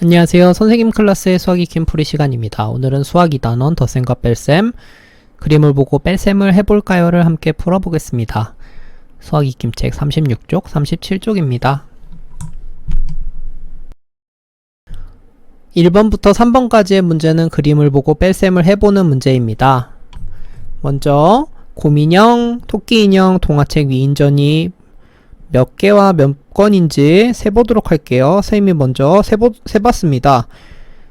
안녕하세요. 선생님 클래스의 수학 익힘 풀이 시간입니다. 오늘은 수학 2단원 덧셈과 뺄셈, 그림을 보고 뺄셈을 해볼까요를 함께 풀어보겠습니다. 수학 익힘책 36쪽, 37쪽입니다. 1번부터 3번까지의 문제는 그림을 보고 뺄셈을 해보는 문제입니다. 먼저 곰인형, 토끼인형, 동화책 위인전이 몇 개와 몇 건인지 세보도록 할게요. 선생님이 먼저 세보, 세봤습니다.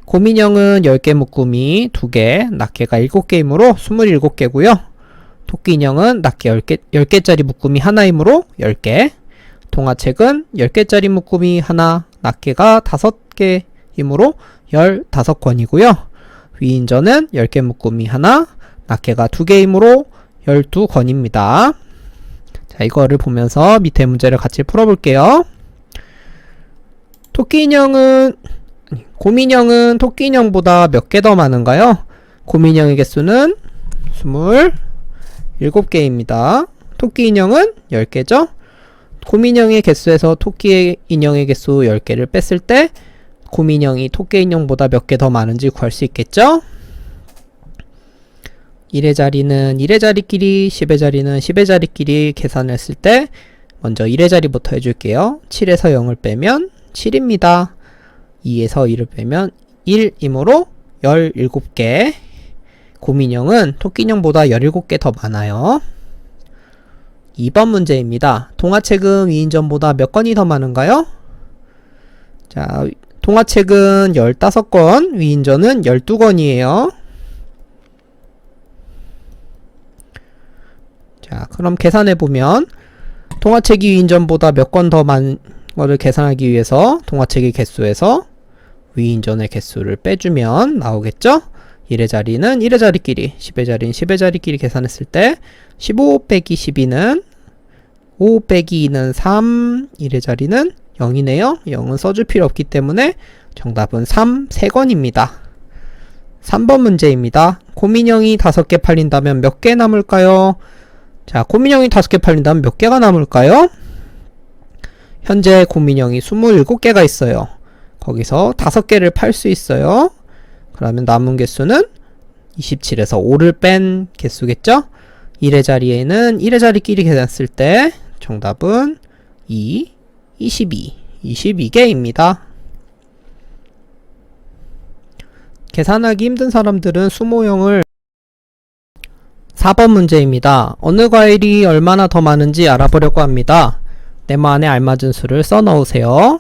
곰인형은 10개 묶음이 2개, 낱개가 7개이므로 27개고요. 토끼 인형은 낱개 10개, 10개짜리 묶음이 하나이므로 10개. 동화책은 10개짜리 묶음이 하나, 낱개가 5개이므로 15권이고요. 위인전은 10개 묶음이 하나, 낱개가 2개이므로 12권입니다. 자, 이거를 보면서 밑에 문제를 같이 풀어볼게요. 토끼 인형은, 곰 인형은 토끼 인형보다 몇 개 더 많은가요? 곰 인형의 개수는 27개입니다. 토끼 인형은 10개죠? 곰 인형의 개수에서 토끼 인형의 개수 10개를 뺐을 때, 곰 인형이 토끼 인형보다 몇 개 더 많은지 구할 수 있겠죠? 1의 자리는 1의 자리끼리, 10의 자리는 10의 자리끼리 계산했을 때 먼저 1의 자리부터 해줄게요. 7에서 0을 빼면 7입니다. 2에서 2를 빼면 1이므로 17개. 고민형은 토끼인형보다 17개 더 많아요. 2번 문제입니다. 동화책은 위인전보다 몇 건이 더 많은가요? 자, 동화책은 15건, 위인전은 12건이에요. 자, 그럼 계산해 보면 동화책이 위인전보다 몇건더 많은 거를 계산하기 위해서 동화책의 개수에서 위인전의 개수를 빼주면 나오겠죠? 1의 자리는 1의 자리끼리, 10의 자리는 10의 자리끼리 계산했을 때 15 빼기 12는 5 빼기 2는 3, 1의 자리는 0이네요. 0은 써줄 필요 없기 때문에 정답은 3, 3건입니다. 3번 문제입니다. 고민형이 5개 팔린다면 몇 개 남을까요? 자, 고민형이 5개 팔린다면 몇 개가 남을까요? 현재 고민형이 27개가 있어요. 거기서 5개를 팔 수 있어요. 그러면 남은 개수는 27에서 5를 뺀 개수겠죠? 1의 자리에는 1의 자리끼리 계산했을 때 정답은 2, 22, 22개입니다. 계산하기 힘든 사람들은 수모형을 4번 문제입니다. 어느 과일이 얼마나 더 많은지 알아보려고 합니다. 네모 안에 알맞은 수를 써 넣으세요.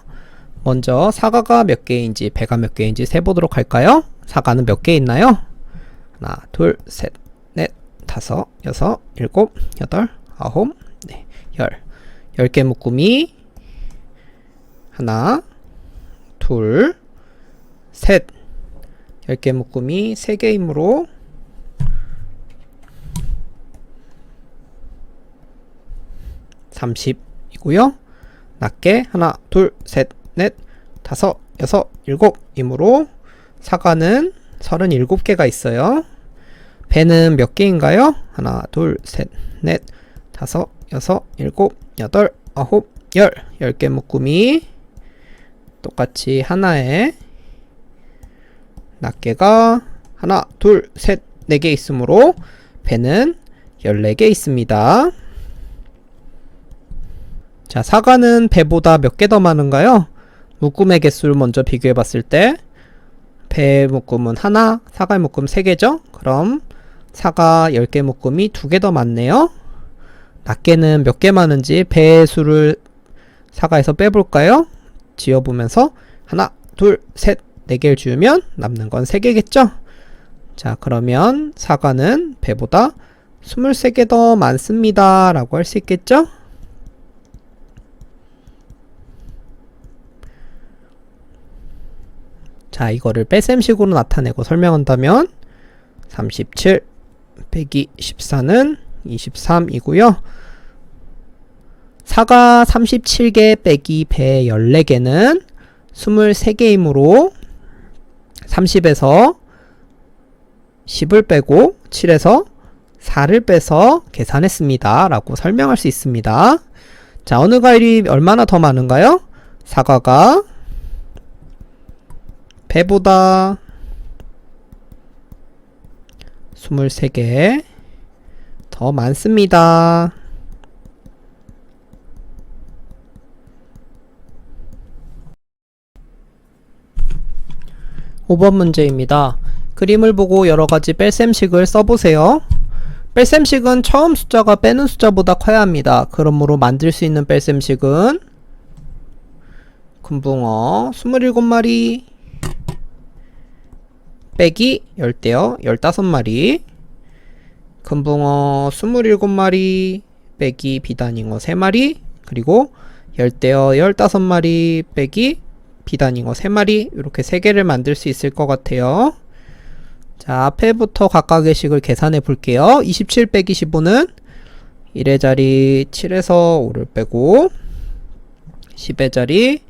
먼저 사과가 몇 개인지 배가 몇 개인지 세보도록 할까요? 사과는 몇 개 있나요? 하나, 둘, 셋, 넷, 다섯, 여섯, 일곱, 여덟, 아홉, 네, 열. 열 개 묶음이 하나, 둘, 셋. 열 개 묶음이 세 개이므로 30이고요. 낮게 하나, 둘, 셋, 넷, 다섯, 여섯, 일곱 이므로 사과는 37개가 있어요. 배는 몇 개인가요? 하나, 둘, 셋, 넷, 다섯, 여섯, 일곱, 여덟, 아홉, 열. 10개 묶음이 똑같이 하나에 낱개가 하나, 둘, 셋, 네 개 있으므로 배는 14개 있습니다. 자, 사과는 배보다 몇 개 더 많은가요? 묶음의 개수를 먼저 비교해 봤을 때, 배 묶음은 하나, 사과 묶음 3개죠? 그럼 사과 10개 묶음이 2개 더 많네요? 낱개는 몇 개 많은지 배의 수를 사과에서 빼볼까요? 지어보면서 하나, 둘, 셋, 네 개를 지우면 남는 건 3개겠죠? 자, 그러면 사과는 배보다 23개 더 많습니다. 라고 할 수 있겠죠? 자, 이거를 뺄셈식으로 나타내고 설명한다면 37 빼기 14는 23이고요. 사과 37개 빼기 배 14개는 23개이므로 30에서 10을 빼고 7에서 4를 빼서 계산했습니다. 라고 설명할 수 있습니다. 자, 어느 과일이 얼마나 더 많은가요? 사과가 배보다 23개 더 많습니다. 5번 문제입니다. 그림을 보고 여러 가지 뺄셈식을 써보세요. 뺄셈식은 처음 숫자가 빼는 숫자보다 커야 합니다. 그러므로 만들 수 있는 뺄셈식은 금붕어 27마리 빼기 열대어 15마리 금붕어 27마리 빼기 비단잉어 3마리 그리고 열대어 15마리 빼기 비단잉어 3마리 이렇게 3개를 만들 수 있을 것 같아요. 자, 앞에부터 각각의 식을 계산해 볼게요. 27 빼기 15는 1의 자리 7에서 5를 빼고 10의 자리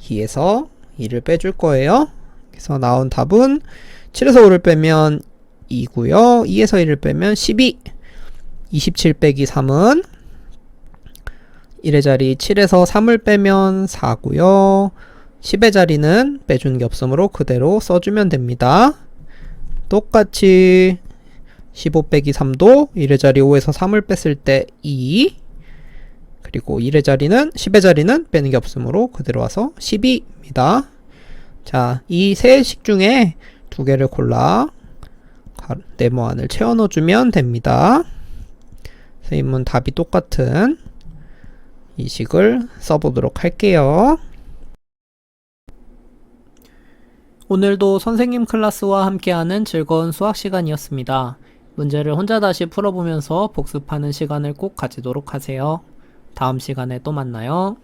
2에서 2를 빼줄 거예요. 그래서 나온 답은 7에서 5를 빼면 2고요. 2에서 1을 빼면 12. 27 빼기 3은 1의 자리 7에서 3을 빼면 4고요. 10의 자리는 빼준 게 없으므로 그대로 써주면 됩니다. 똑같이 15 빼기 3도 1의 자리 5에서 3을 뺐을 때 2. 그리고 1의 자리는 10의 자리는 빼는 게 없으므로 그대로 와서 12입니다. 자, 이 세 식 중에 두 개를 골라 가- 네모 안을 채워 넣어주면 됩니다. 선생님은 답이 똑같은 이 식을 써보도록 할게요. 오늘도 선생님 클래스와 함께하는 즐거운 수학 시간이었습니다. 문제를 혼자 다시 풀어보면서 복습하는 시간을 꼭 가지도록 하세요. 다음 시간에 또 만나요.